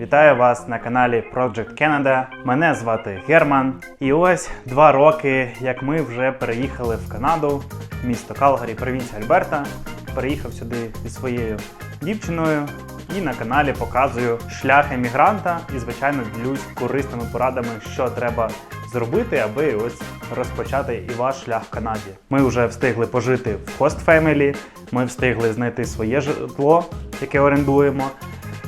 Вітаю вас на каналі Project Canada. Мене звати Герман. І ось два роки, як ми вже переїхали в Канаду, місто Калгарі, провінція Альберта. Переїхав сюди зі своєю дівчиною і на каналі показую шлях емігранта і, звичайно, ділюсь корисними порадами, що треба зробити, аби ось розпочати і ваш шлях в Канаді. Ми вже встигли пожити в Family, ми встигли знайти своє житло, яке орендуємо.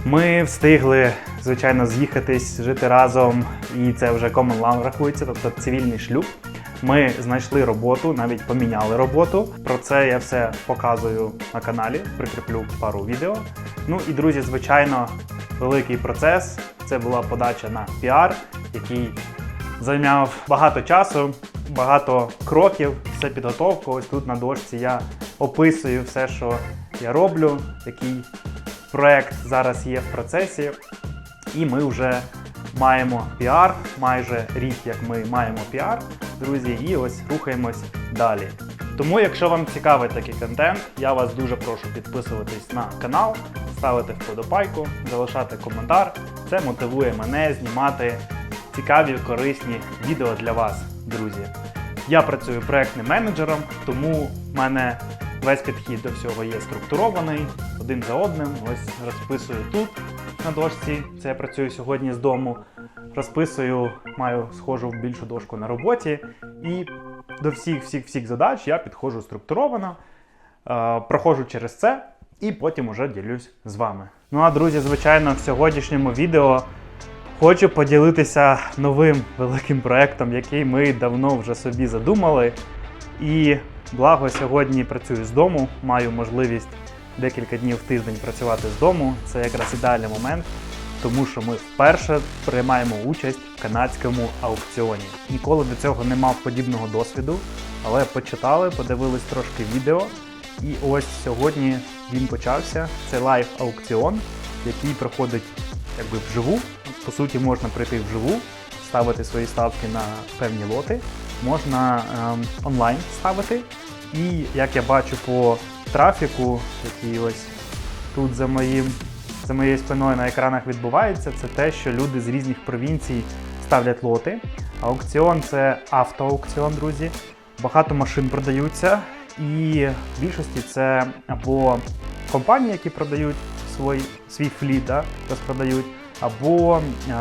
Ми встигли, звичайно, з'їхатись, жити разом, і це вже common law рахується, тобто цивільний шлюб. Ми знайшли роботу, навіть поміняли роботу. Про це я все показую на каналі, прикріплю пару відео. Ну і друзі, звичайно, великий процес. Це була подача на піар, який зайняв багато часу, багато кроків. Це підготовка. Ось тут на дошці я описую все, що я роблю, який проект зараз є в процесі. І ми вже маємо піар, майже рік, як ми маємо піар, друзі, і ось рухаємось далі. Тому, якщо вам цікавий такий контент, я вас дуже прошу підписуватись на канал, ставити вподобайку, залишати коментар. Це мотивує мене знімати цікаві, корисні відео для вас, друзі. Я працюю проектним менеджером, тому в мене весь підхід до всього є структурований один за одним. Ось розписую тут на дошці. Це я працюю сьогодні з дому. Розписую, маю схожу більшу дошку на роботі. І до всіх всіх всіх задач я підходжу структуровано, е, проходжу через це і потім уже ділюсь з вами. Ну а друзі, звичайно, в сьогоднішньому відео Хочу поділитися новим великим проектом, який ми давно вже собі задумали. І благо сьогодні працюю з дому, маю можливість декілька днів в тиждень працювати з дому. Це якраз ідеальний момент, тому що ми вперше приймаємо участь в канадському аукціоні. Ніколи до цього не мав подібного досвіду, але почитали, подивились трошки відео. І ось сьогодні він почався. Це лайв аукціон, який проходить якби вживу. По суті, можна прийти вживу, ставити свої ставки на певні лоти, можна ем, онлайн ставити. І як я бачу по трафіку, який ось тут за моїм, за моєю спиною на екранах відбувається, це те, що люди з різних провінцій ставлять лоти. Аукціон це автоаукціон, друзі. Багато машин продаються, і в більшості це або компанії, які продають свій, свій фліт, да, розпродають, або е,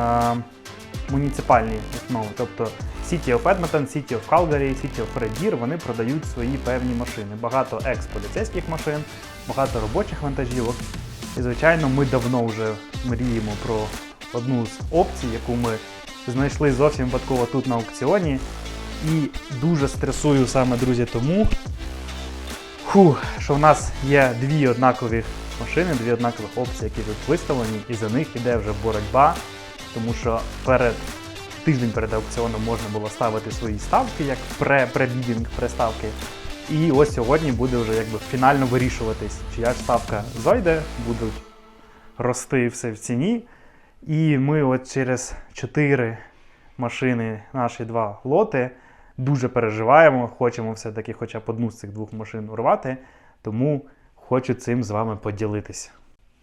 муніципальні основи. Тобто City of Edmonton, City of Calgary, City of Red Deer, вони продають свої певні машини. Багато екс-поліцейських машин, багато робочих вантажівок. І, звичайно, ми давно вже мріємо про одну з опцій, яку ми знайшли зовсім випадково тут на аукціоні. І дуже стресую саме, друзі, тому, фу, що в нас є дві однакові машини, дві однакових опції, які тут виставлені, і за них іде вже боротьба, тому що перед тиждень перед аукціоном можна було ставити свої ставки, як пре пребідінг преставки. І ось сьогодні буде вже якби фінально вирішуватись, чия ставка зойде, будуть рости все в ціні. І ми от через чотири машини, наші два лоти, дуже переживаємо, хочемо все-таки хоча б одну з цих двох машин урвати. Тому хочу цим з вами поділитися.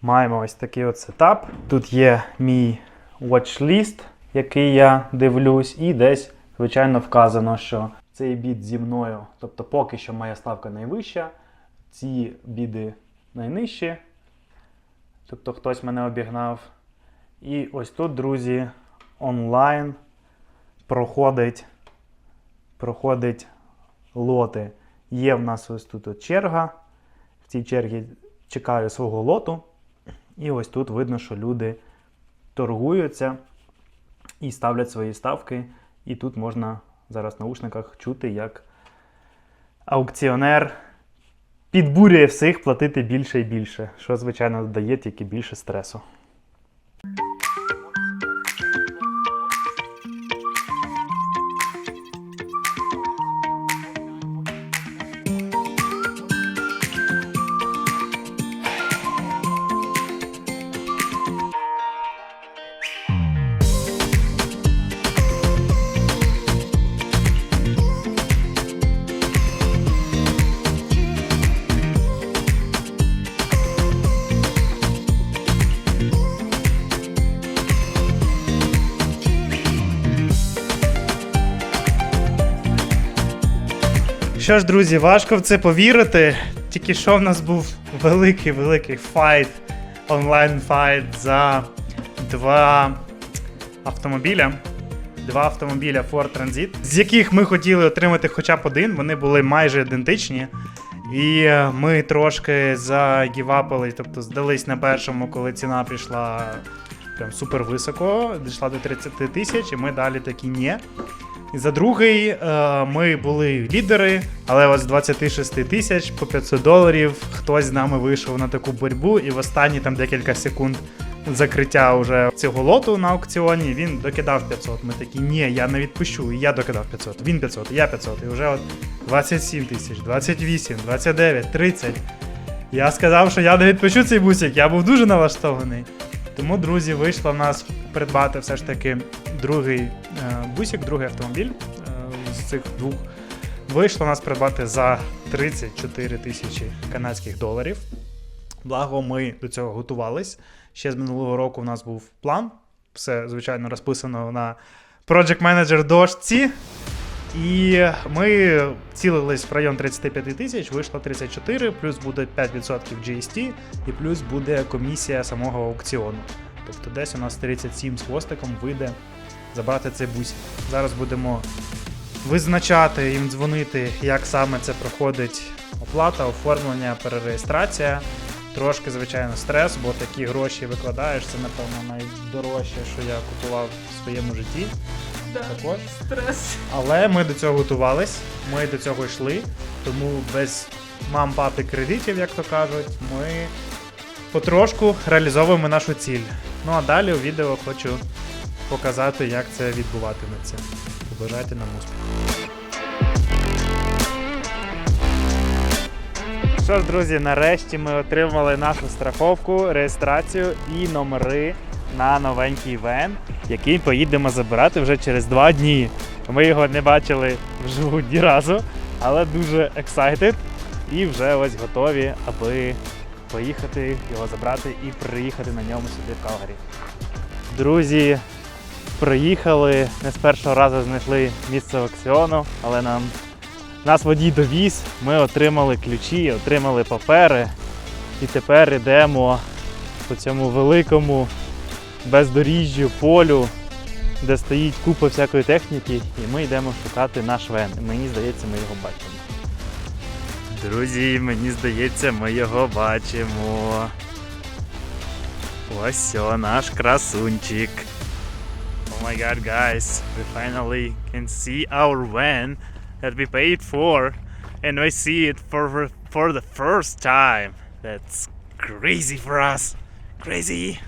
Маємо ось такий от сетап. Тут є мій watchlist, який я дивлюсь, і десь, звичайно, вказано, що цей бід зі мною, тобто поки що моя ставка найвища, ці біди найнижчі. Тобто хтось мене обігнав. І ось тут, друзі, онлайн проходить, проходить лоти. Є в нас ось тут черга. В цій чергі чекаю свого лоту. І ось тут видно, що люди торгуються і ставлять свої ставки. І тут можна зараз в наушниках чути, як аукціонер підбурює всіх платити більше і більше, що, звичайно, дає тільки більше стресу. Що ж, друзі, важко в це повірити. Тільки що в нас був великий великий файт, онлайн файт за два автомобіля. Два автомобіля Ford Transit, з яких ми хотіли отримати хоча б один. Вони були майже ідентичні. І е, ми трошки загівапили, тобто здались на першому, коли ціна пішла прям супер високо, дійшла до 30 тисяч, і ми далі такі ні. І за другий е, ми були лідери, але от з 26 тисяч по 500 доларів хтось з нами вийшов на таку боротьбу, і в останні там декілька секунд закриття уже цього лоту на аукціоні він докидав 500. Ми такі, ні, я не відпущу, і я докидав 500, він 500, я 500, і вже от 27 тисяч, 28, 29, 30. Я сказав, що я не відпущу цей бусик, я був дуже налаштований. Тому, друзі, вийшло в нас придбати все ж таки другий е, бусик, другий автомобіль е, з цих двох. Вийшло нас придбати за 34 тисячі канадських доларів. Благо, ми до цього готувались. Ще з минулого року у нас був план. Все, звичайно, розписано на Project Manager дошці. І ми цілились в район 35 тисяч, вийшло 34, плюс буде 5% GST, і плюс буде комісія самого аукціону. Тобто десь у нас 37 з хвостиком вийде забрати цей бусик. Зараз будемо визначати їм дзвонити, як саме це проходить оплата, оформлення, перереєстрація. Трошки, звичайно, стрес, бо такі гроші викладаєш, це, напевно, найдорожче, що я купував в своєму житті. Да, Також. стрес. Але ми до цього готувались, ми до цього йшли, тому без мам, папи кредитів, як то кажуть, ми потрошку реалізовуємо нашу ціль. Ну а далі у відео хочу показати, як це відбуватиметься. Побажайте нам успіху. Що ж, друзі, нарешті ми отримали нашу страховку, реєстрацію і номери на новенький вен, який поїдемо забирати вже через два дні. Ми його не бачили вживу ні разу, але дуже excited і вже ось готові, аби поїхати його забрати і приїхати на ньому сюди в Калгарі. Друзі, приїхали, не з першого разу знайшли місце аукціону, але нам нас водій довіз, ми отримали ключі, отримали папери. І тепер йдемо по цьому великому бездоріжжю полю, де стоїть купа всякої техніки, і ми йдемо шукати наш вен. Мені здається, ми його бачимо. Друзі, мені здається, ми його бачимо. Ось о, наш красунчик. Oh my god, guys, we finally can see our van that we paid for, and we see it for for the first time. That's crazy for us. Crazy.